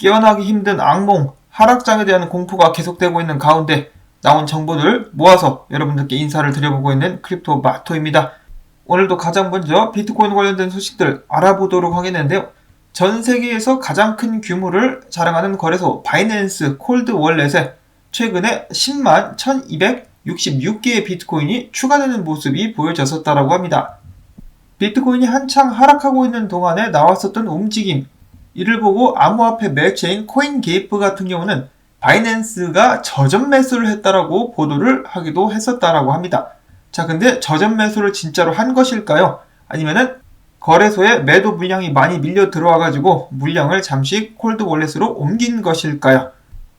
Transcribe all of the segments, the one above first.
깨어나기 힘든 악몽, 하락장에 대한 공포가 계속되고 있는 가운데 나온 정보들 모아서 여러분들께 인사를 드려보고 있는 크립토 마토입니다. 오늘도 가장 먼저 비트코인 관련된 소식들 알아보도록 하겠는데요. 전 세계에서 가장 큰 규모를 자랑하는 거래소 바이낸스 콜드 월렛에 최근에 10만 1266개의 비트코인이 추가되는 모습이 보여졌었다라고 합니다. 비트코인이 한창 하락하고 있는 동안에 나왔었던 움직임, 이를 보고 암호화폐 매체인 코인 게이프 같은 경우는 바이낸스가 저점 매수를 했다라고 보도를 하기도 했었다라고 합니다. 자, 근데 저점 매수를 진짜로 한 것일까요? 아니면은 거래소에 매도 물량이 많이 밀려 들어와가지고 물량을 잠시 콜드 월렛으로 옮긴 것일까요?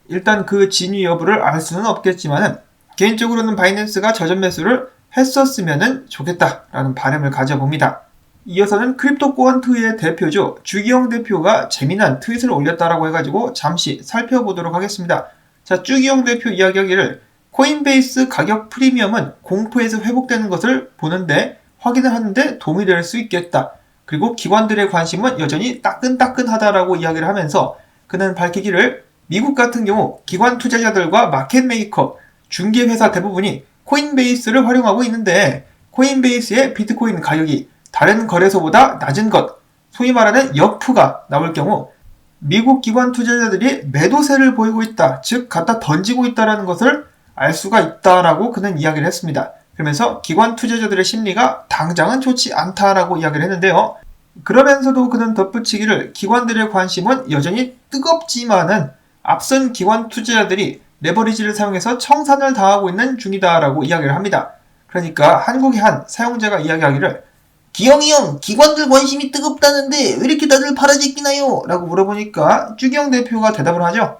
일단 그 진위 여부를 알 수는 없겠지만은 개인적으로는 바이낸스가 저점 매수를 했었으면 좋겠다라는 바람을 가져봅니다. 이어서는 크립토 კვ언트의 대표죠. 주기영 대표가 재미난 트윗을 올렸다라고 해가지고 잠시 살펴보도록 하겠습니다. 자, 주기영 대표 이야기하기를 코인베이스 가격 프리미엄은 공포에서 회복되는 것을 보는데 확인을 하는데 도움이 될 수 있겠다. 그리고 기관들의 관심은 여전히 따끈따끈하다라고 이야기를 하면서 그는 밝히기를 미국 같은 경우 기관 투자자들과 마켓 메이커, 중개회사 대부분이 코인베이스를 활용하고 있는데 코인베이스의 비트코인 가격이 다른 거래소보다 낮은 것, 소위 말하는 여프가 나올 경우 미국 기관 투자자들이 매도세를 보이고 있다, 즉 갖다 던지고 있다라는 것을 알 수가 있다라고 그는 이야기를 했습니다. 그러면서 기관 투자자들의 심리가 당장은 좋지 않다라고 이야기를 했는데요. 그러면서도 그는 덧붙이기를 기관들의 관심은 여전히 뜨겁지만은 앞선 기관 투자자들이 레버리지를 사용해서 청산을 당하고 있는 중이다라고 이야기를 합니다. 그러니까 한국의 한 사용자가 이야기하기를 기영이 형, 기관들 관심이 뜨겁다는데 왜 이렇게 다들 팔아제끼나요? 라고 물어보니까 쭈기영 대표가 대답을 하죠.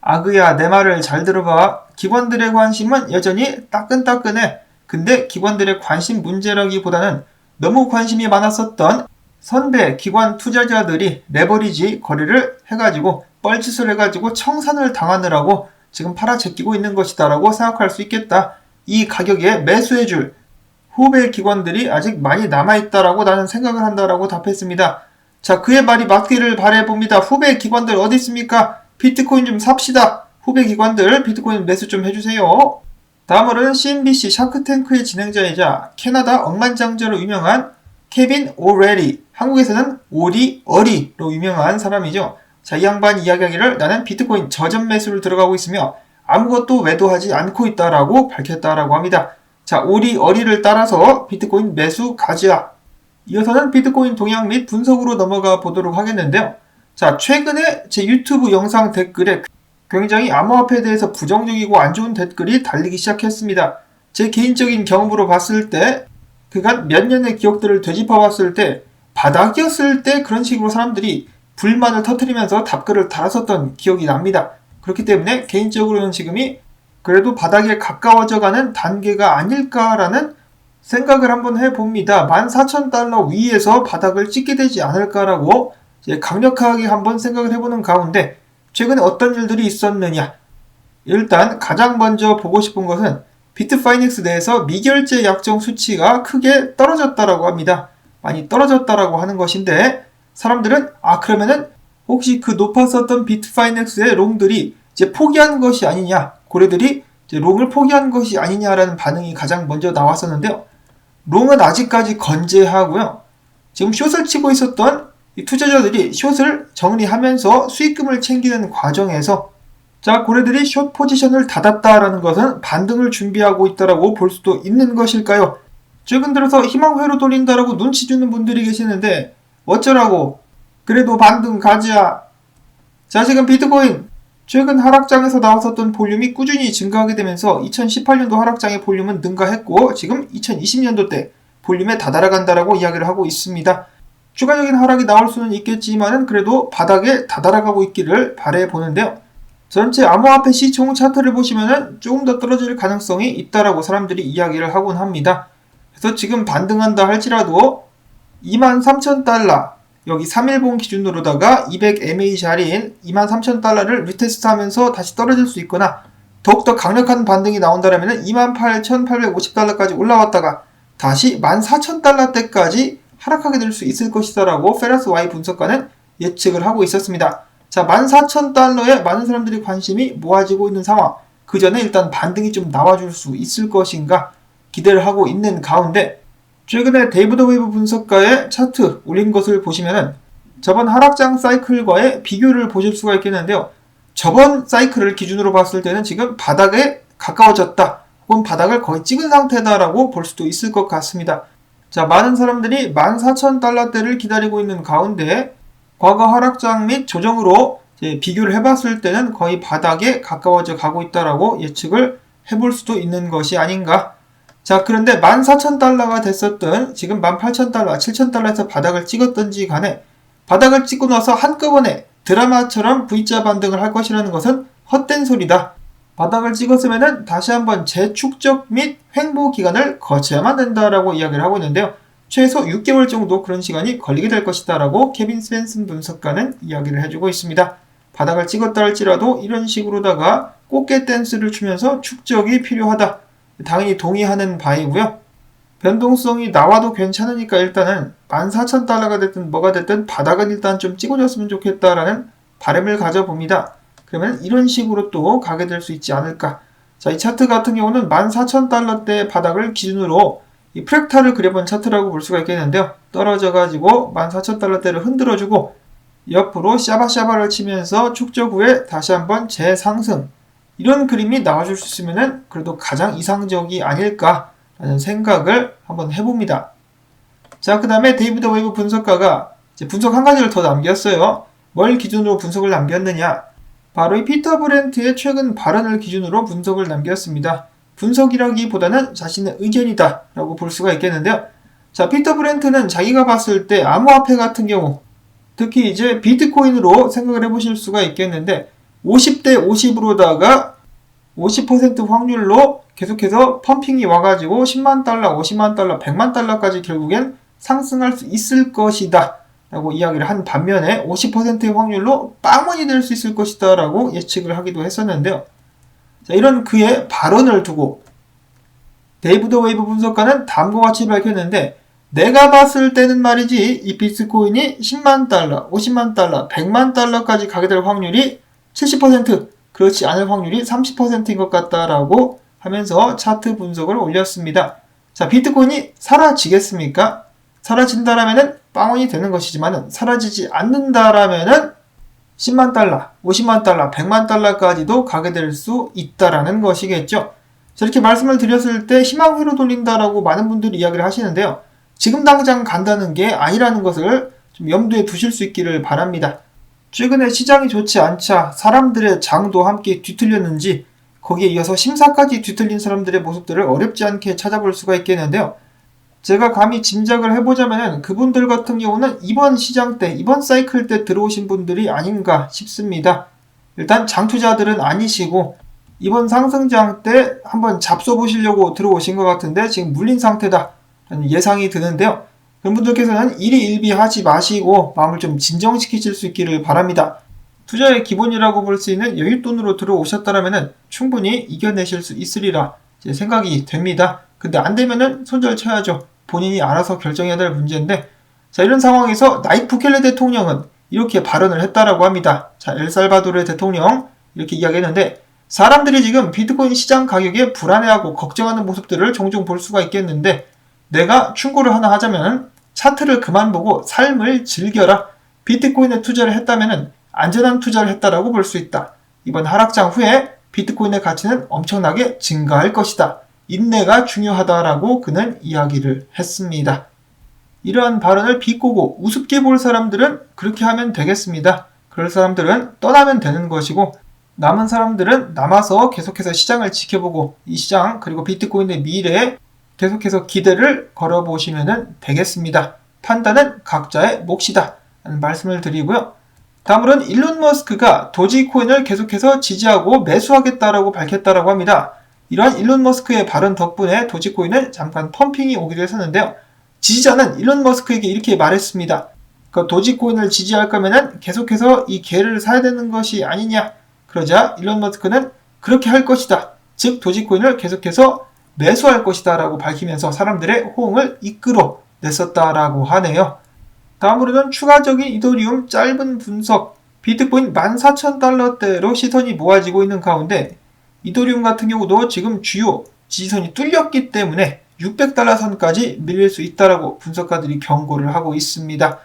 아그야 내 말을 잘 들어봐. 기관들의 관심은 여전히 따끈따끈해. 근데 기관들의 관심 문제라기보다는 너무 관심이 많았었던 선배 기관 투자자들이 레버리지 거래를 해가지고 뻘짓을 해가지고 청산을 당하느라고 지금 팔아제끼고 있는 것이다라고 생각할 수 있겠다. 이 가격에 매수해줄 후배 기관들이 아직 많이 남아있다라고 나는 생각을 한다라고 답했습니다. 자, 그의 말이 맞기를 바래봅니다. 후배 기관들 어디 있습니까? 비트코인 좀 삽시다. 후배 기관들 비트코인 매수 좀 해주세요. 다음으로는 CNBC 샤크탱크의 진행자이자 캐나다 억만장자로 유명한 케빈 오레리, 한국에서는 오리 어리로 유명한 사람이죠. 자, 이 양반 이야기하기를 나는 비트코인 저점 매수를 들어가고 있으며 아무것도 매도하지 않고 있다라고 밝혔다라고 합니다. 자, 오리 어리를 따라서 비트코인 매수 가지야. 이어서는 비트코인 동향 및 분석으로 넘어가 보도록 하겠는데요. 자, 최근에 제 유튜브 영상 댓글에 굉장히 암호화폐에 대해서 부정적이고 안 좋은 댓글이 달리기 시작했습니다. 제 개인적인 경험으로 봤을 때 그간 몇 년의 기억들을 되짚어 봤을 때 바닥이었을 때 그런 식으로 사람들이 불만을 터트리면서 답글을 달았었던 기억이 납니다. 그렇기 때문에 개인적으로는 지금이 그래도 바닥에 가까워져 가는 단계가 아닐까라는 생각을 한번 해봅니다. 14,000달러 위에서 바닥을 찍게 되지 않을까라고 강력하게 한번 생각을 해보는 가운데 최근에 어떤 일들이 있었느냐. 일단 가장 먼저 보고 싶은 것은 비트파이닉스 내에서 미결제 약정 수치가 크게 떨어졌다라고 합니다. 많이 떨어졌다라고 하는 것인데 사람들은 아 그러면은 혹시 그 높았었던 비트파이넥스의 롱들이 이제 포기한 것이 아니냐 고래들이 롱을 포기한 것이 아니냐라는 반응이 가장 먼저 나왔었는데요. 롱은 아직까지 건재하고요. 지금 숏을 치고 있었던 투자자들이 숏을 정리하면서 수익금을 챙기는 과정에서 자 고래들이 숏 포지션을 닫았다라는 것은 반등을 준비하고 있다라고 볼 수도 있는 것일까요? 최근 들어서 희망회로 돌린다라고 눈치 주는 분들이 계시는데 어쩌라고 그래도 반등 가지야 자 지금 비트코인 최근 하락장에서 나왔었던 볼륨이 꾸준히 증가하게 되면서 2018년도 하락장의 볼륨은 능가했고 지금 2020년도 때 볼륨에 다다라간다라고 이야기를 하고 있습니다. 추가적인 하락이 나올 수는 있겠지만은 그래도 바닥에 다다라가고 있기를 바래 보는데요. 전체 암호화폐 시총 차트를 보시면은 조금 더 떨어질 가능성이 있다라고 사람들이 이야기를 하곤 합니다. 그래서 지금 반등한다 할지라도 23,000달러 여기 3일봉 기준으로다가 200MA 자리인 23,000달러를 리테스트 하면서 다시 떨어질 수 있거나 더욱더 강력한 반등이 나온다면 28,850달러까지 올라왔다가 다시 14,000달러대까지 하락하게 될 수 있을 것이다라고 페라스 Y 분석가는 예측을 하고 있었습니다. 자, 14,000달러에 많은 사람들이 관심이 모아지고 있는 상황. 그 전에 일단 반등이 좀 나와줄 수 있을 것인가 기대를 하고 있는 가운데 최근에 데이브드 웨이브 분석가의 차트 올린 것을 보시면은 저번 하락장 사이클과의 비교를 보실 수가 있겠는데요. 저번 사이클을 기준으로 봤을 때는 지금 바닥에 가까워졌다. 혹은 바닥을 거의 찍은 상태다라고 볼 수도 있을 것 같습니다. 자, 많은 사람들이 14,000달러대를 기다리고 있는 가운데 과거 하락장 및 조정으로 비교를 해봤을 때는 거의 바닥에 가까워져 가고 있다라고 예측을 해볼 수도 있는 것이 아닌가. 자, 그런데 14,000달러가 됐었던 지금 18,000달러, 7,000달러에서 바닥을 찍었던지 간에 바닥을 찍고 나서 한꺼번에 드라마처럼 V자 반등을 할 것이라는 것은 헛된 소리다. 바닥을 찍었으면은 다시 한번 재축적 및 횡보 기간을 거쳐야만 된다라고 이야기를 하고 있는데요. 최소 6개월 정도 그런 시간이 걸리게 될 것이다라고 케빈 스펜슨 분석가는 이야기를 해주고 있습니다. 바닥을 찍었다 할지라도 이런 식으로다가 꽃게 댄스를 추면서 축적이 필요하다. 당연히 동의하는 바이고요. 변동성이 나와도 괜찮으니까 일단은 14,000달러가 됐든 뭐가 됐든 바닥은 일단 좀 찍어줬으면 좋겠다라는 바람을 가져봅니다. 그러면 이런 식으로 또 가게 될 수 있지 않을까. 자, 이 차트 같은 경우는 14,000달러대 바닥을 기준으로 이 프랙탈을 그려본 차트라고 볼 수가 있겠는데요. 떨어져가지고 14,000달러대를 흔들어주고 옆으로 샤바샤바를 치면서 축적 후에 다시 한번 재상승. 이런 그림이 나와줄 수 있으면 그래도 가장 이상적이 아닐까라는 생각을 한번 해봅니다. 자, 그 다음에 데이비드 웨이브 분석가가 이제 분석 한 가지를 더 남겼어요. 뭘 기준으로 분석을 남겼느냐? 바로 이 피터 브렌트의 최근 발언을 기준으로 분석을 남겼습니다. 분석이라기보다는 자신의 의견이다 라고 볼 수가 있겠는데요. 자, 피터 브렌트는 자기가 봤을 때 암호화폐 같은 경우 특히 이제 비트코인으로 생각을 해보실 수가 있겠는데 50대 50으로다가 50% 확률로 계속해서 펌핑이 와가지고 10만 달러, 50만 달러, 100만 달러까지 결국엔 상승할 수 있을 것이다. 라고 이야기를 한 반면에 50%의 확률로 빵원이 될 수 있을 것이다. 라고 예측을 하기도 했었는데요. 자, 이런 그의 발언을 두고 데이브드 웨이브 분석가는 다음과 같이 밝혔는데 내가 봤을 때는 말이지 이 비트코인이 10만 달러, 50만 달러, 100만 달러까지 가게 될 확률이 70% 그렇지 않을 확률이 30%인 것 같다라고 하면서 차트 분석을 올렸습니다. 자, 비트코인이 사라지겠습니까? 사라진다라면은 빵원이 되는 것이지만은 사라지지 않는다라면은 10만 달러, 50만 달러, 100만 달러까지도 가게 될 수 있다라는 것이겠죠. 자, 이렇게 말씀을 드렸을 때 희망회로 돌린다라고 많은 분들이 이야기를 하시는데요. 지금 당장 간다는 게 아니라는 것을 좀 염두에 두실 수 있기를 바랍니다. 최근에 시장이 좋지 않자 사람들의 장도 함께 뒤틀렸는지 거기에 이어서 심사까지 뒤틀린 사람들의 모습들을 어렵지 않게 찾아볼 수가 있겠는데요. 제가 감히 짐작을 해보자면 그분들 같은 경우는 이번 시장 때, 이번 사이클 때 들어오신 분들이 아닌가 싶습니다. 일단 장투자들은 아니시고 이번 상승장 때 한번 잡숴 보시려고 들어오신 것 같은데 지금 물린 상태다. 예상이 드는데요. 그런 분들께서는 일희일비 하지 마시고 마음을 좀 진정시키실 수 있기를 바랍니다. 투자의 기본이라고 볼 수 있는 여윳돈으로 들어오셨다면 충분히 이겨내실 수 있으리라 제 생각이 됩니다. 근데 안 되면은 손절 쳐야죠. 본인이 알아서 결정해야 될 문제인데 자 이런 상황에서 나이프 부켈레 대통령은 이렇게 발언을 했다라고 합니다. 자 엘살바도르의 대통령 이렇게 이야기했는데 사람들이 지금 비트코인 시장 가격에 불안해하고 걱정하는 모습들을 종종 볼 수가 있겠는데 내가 충고를 하나 하자면 차트를 그만 보고 삶을 즐겨라. 비트코인에 투자를 했다면 안전한 투자를 했다라고 볼 수 있다. 이번 하락장 후에 비트코인의 가치는 엄청나게 증가할 것이다. 인내가 중요하다라고 그는 이야기를 했습니다. 이러한 발언을 비꼬고 우습게 볼 사람들은 그렇게 하면 되겠습니다. 그럴 사람들은 떠나면 되는 것이고 남은 사람들은 남아서 계속해서 시장을 지켜보고 이 시장 그리고 비트코인의 미래에 계속해서 기대를 걸어보시면 되겠습니다. 판단은 각자의 몫이다. 라는 말씀을 드리고요. 다음으로는 일론 머스크가 도지코인을 계속해서 지지하고 매수하겠다라고 밝혔다라고 합니다. 이러한 일론 머스크의 발언 덕분에 도지코인은 잠깐 펌핑이 오기도 했었는데요. 지지자는 일론 머스크에게 이렇게 말했습니다. 그 도지코인을 지지할 거면은 계속해서 이 개를 사야 되는 것이 아니냐. 그러자 일론 머스크는 그렇게 할 것이다. 즉 도지코인을 계속해서 매수할 것이다 라고 밝히면서 사람들의 호응을 이끌어 냈었다라고 하네요. 다음으로는 추가적인 이더리움 짧은 분석 비트코인 14,000달러대로 시선이 모아지고 있는 가운데 이더리움 같은 경우도 지금 주요 지지선이 뚫렸기 때문에 600달러 선까지 밀릴 수 있다라고 분석가들이 경고를 하고 있습니다.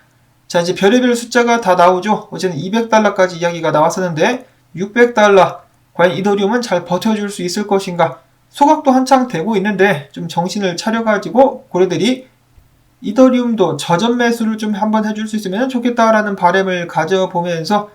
자, 이제 별의별 숫자가 다 나오죠. 어제는 200달러까지 이야기가 나왔었는데 600달러 과연 이더리움은 잘 버텨줄 수 있을 것인가? 소각도 한창 되고 있는데 좀 정신을 차려가지고 고래들이 이더리움도 저점 매수를 좀 한번 해줄 수 있으면 좋겠다라는 바람을 가져보면서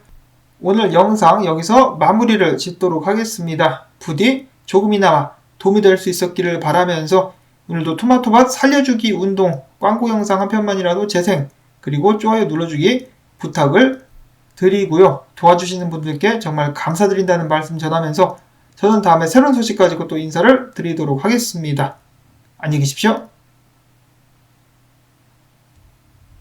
오늘 영상 여기서 마무리를 짓도록 하겠습니다. 부디 조금이나마 도움이 될 수 있었기를 바라면서 오늘도 토마토밭 살려주기 운동 광고 영상 한 편만이라도 재생 그리고 좋아요 눌러주기 부탁을 드리고요. 도와주시는 분들께 정말 감사드린다는 말씀 전하면서 저는 다음에 새로운 소식 가지고 또 인사를 드리도록 하겠습니다. 안녕히 계십시오.